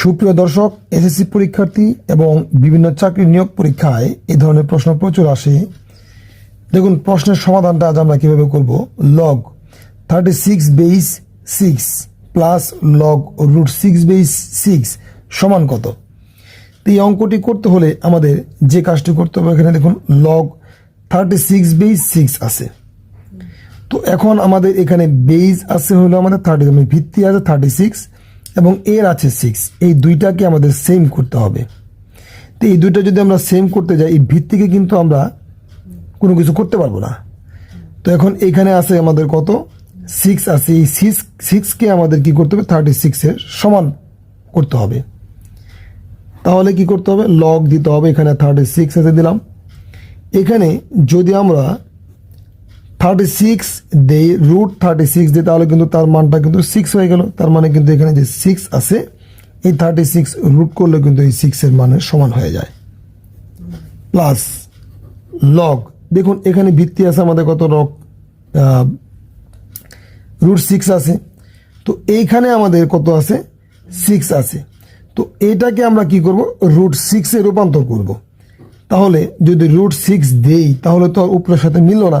সুপ্রিয় দর্শক, এসএসসি পরীক্ষার্থী এবং বিভিন্ন চাকরি নিয়োগ পরীক্ষায় এই ধরনের প্রশ্ন প্রচুর আসে। দেখুন, প্রশ্নের সমাধানটা আজ আমরা কীভাবে করব? Log thirty six base six plus log root six base six সমান কত? তো এই অঙ্কটি করতে হলে আমাদের যে কাজটি করতে হবে এখানে দেখুন log thirty six base six আছে। তো এখন আমাদের এখানে বেইজ আছে হলো আমাদের থার্টি মানে ভিত্তি আছে থার্টি সিক্স এবং এর আছে সিক্স এই দুইটাকে আমাদের সেম করতে হবে। তো এই দুইটা যদি আমরা সেম করতে যাই, এই ভিত্তিকে কিন্তু আমরা কোনো কিছু করতে পারব না। তো এখন এখানে আছে আমাদের কত? সিক্স আছে। এই সিক্স সিক্সকে আমাদের কি করতে হবে? থার্টি সিক্সের সমান করতে হবে। তাহলে কি করতে হবে? লগ দিতে হবে। এখানে থার্টি সিক্স আছে দিলাম। এখানে যদি আমরা থার্টি সিক্স দেই রুট থার্টি সিক্স দিই তাহলে কিন্তু তার মানটা কিন্তু সিক্স হয়ে গেল। তার মানে কিন্তু এখানে যে সিক্স আছে, এই থার্টি সিক্স রুট করলে কিন্তু এই সিক্সের মানের সমান হয়ে যায়। প্লাস লগ দেখুন, এখানে ভিত্তি আছে আমাদের কত লগ রুট সিক্স আছে। তো এইখানে আমাদের কত আছে? সিক্স আছে। তো এটাকে আমরা কি করব? রুট সিক্সে রূপান্তর করব। তাহলে যদি রুট সিক্স দেই, তাহলে তো আর উপরের সাথে মিলল না।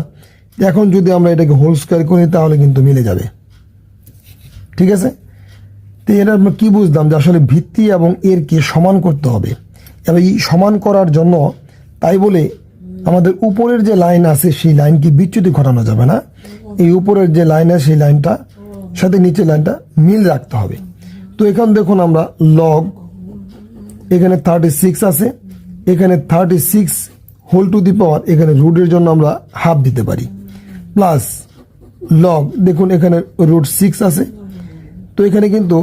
এখন যদি আমরা এটাকে হোল স্কোয়ার করি, তাহলে কিন্তু মিলে যাবে। ঠিক আছে? তো এটা আমরা কি বুঝলাম যে আসলে ভিত্তি এবং এর কে সমান করতে হবে? এবার এই সমান করার জন্য তাই বলে আমাদের উপরের যে লাইন আছে, সেই লাইনকে বিচ্যুতি ঘটানো যাবে না। এই উপরের যে লাইন আছে, সেই লাইনটা, সাথে নিচের লাইনটা মিল রাখতে হবে। তো এখন দেখুন আমরা লগ এখানে থার্টি সিক্স আছে। এখানে thirty six whole to the power এখানে রুটের জন্য আমরা হাফ দিতে পারি। প্লাস লগ দেখুন এখানে রুট সিক্স আছে। তো এখানে কিন্তু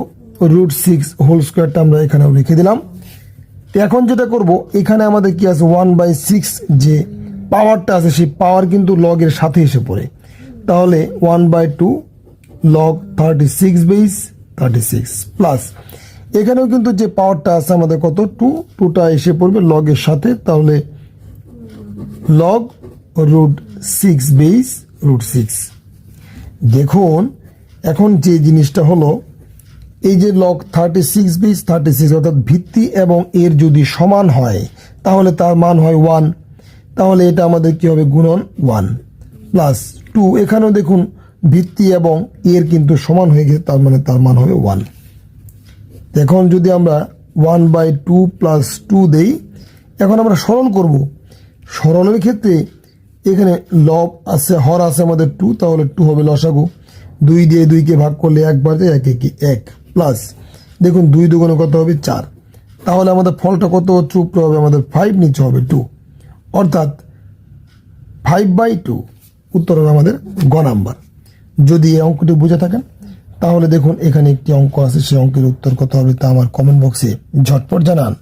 রুট সিক্স হোল স্কোয়ারটা আমরা এখানেও লিখে দিলাম। তো এখন যেটা করব, এখানে আমাদের কি আছে ওয়ান বাই সিক্স যে পাওয়ারটা আছে, সেই পাওয়ার কিন্তু লগের সাথে এসে পড়ে। তাহলে one by two log thirty six base thirty six plus এখানেও কিন্তু যে পাওয়ারটা আছে, আমাদের কত? টু টুটা এসে পড়বে লগের সাথে। তাহলে log root six base root six দেখুন, এখন যে জিনিসটা হলো, এই যে log thirty six base thirty six অর্থাৎ ভিত্তি এবং এর যদি সমান হয়, তাহলে তার মান হয় ওয়ান তাহলে এটা আমাদের কি হবে? গুণন ওয়ান প্লাস টু এখানেও দেখুন, ভিত্তি এবং এর কিন্তু সমান হয়ে গেছে, তার মানে তার মান হবে ওয়ান এখন যদি আমরা one by two plus two দেই, এখন আমরা সরল করব। সরলের ক্ষেত্রে এখানে লব আছে, হর আছে আমাদের টু তাহলে টু হবে লসাগু। দুই দিয়ে দুইকে ভাগ করলে একবার যায় এক একে এক প্লাস দেখুন, দুই দুগুণে কত হবে? চার। তাহলে আমাদের ফলটা কত? হচ্ছে উপরে হবে আমাদের ফাইভ নিচে হবে টু অর্থাৎ ফাইভ বাই টু উত্তর হবে আমাদের গ নাম্বার। যদি এই অঙ্কটি বুঝে থাকেন, তাহলে দেখুন এখানে একটি অঙ্ক আছে, সেই অঙ্কের উত্তর কত হবে তা আমার কমেন্ট বক্সে ঝটপট জানান।